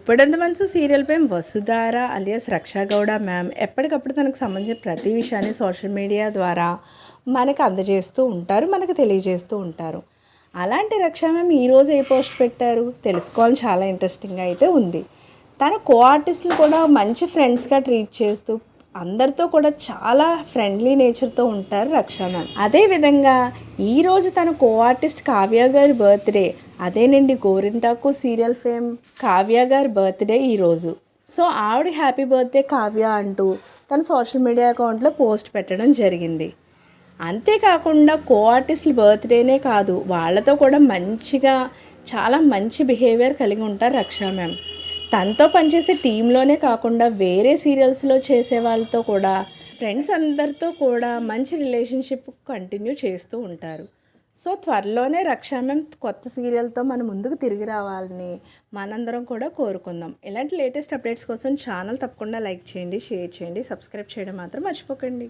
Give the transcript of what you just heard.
గుప్పెడంత మనసు సీరియల్ పై Vasudhara alias Raksha Gowda ma'am ఎప్పటికప్పుడు తనకు సంబంధించిన ప్రతి విషయాన్ని సోషల్ మీడియా ద్వారా మనకు అందజేస్తూ ఉంటారు మనకు తెలియజేస్తూ ఉంటారు. అలాంటి రక్షా మ్యామ్ ఈరోజు ఏ పోస్ట్ పెట్టారు తెలుసుకోవాలని చాలా ఇంట్రెస్టింగ్గా అయితే ఉంది. తన కో ఆర్టిస్టులు కూడా మంచి ఫ్రెండ్స్గా ట్రీట్ చేస్తూ అందరితో కూడా చాలా ఫ్రెండ్లీ నేచర్తో ఉంటారు రక్షా అదేవిధంగా ఈరోజు తన కో ఆర్టిస్ట్ కావ్య గారి బర్త్డే అదేనండి గోరింటాకు సీరియల్ ఫేమ్ కావ్య గారి బర్త్డే ఈరోజు సో ఆవిడ హ్యాపీ బర్త్డే కావ్య అంటూ తన సోషల్ మీడియా అకౌంట్లో పోస్ట్ పెట్టడం జరిగింది. అంతేకాకుండా కో ఆర్టిస్టుల బర్త్డేనే కాదు వాళ్ళతో కూడా మంచిగా చాలా మంచి బిహేవియర్ కలిగి ఉంటారు రక్షా మ్యామ్. తనతో పనిచేసే టీంలోనే కాకుండా వేరే సీరియల్స్లో చేసే వాళ్ళతో కూడా ఫ్రెండ్స్ అందరితో కూడా మంచి రిలేషన్షిప్ కంటిన్యూ చేస్తూ ఉంటారు. సో త్వరలోనే రక్షా మ్యామ్ కొత్త సీరియల్తో మన ముందుకు తిరిగి రావాలని మనందరం కూడా కోరుకుందాం. ఇలాంటి లేటెస్ట్ అప్డేట్స్ కోసం ఛానల్ తప్పకుండా లైక్ చేయండి షేర్ చేయండి సబ్స్క్రైబ్ చేయడం మాత్రం మర్చిపోకండి.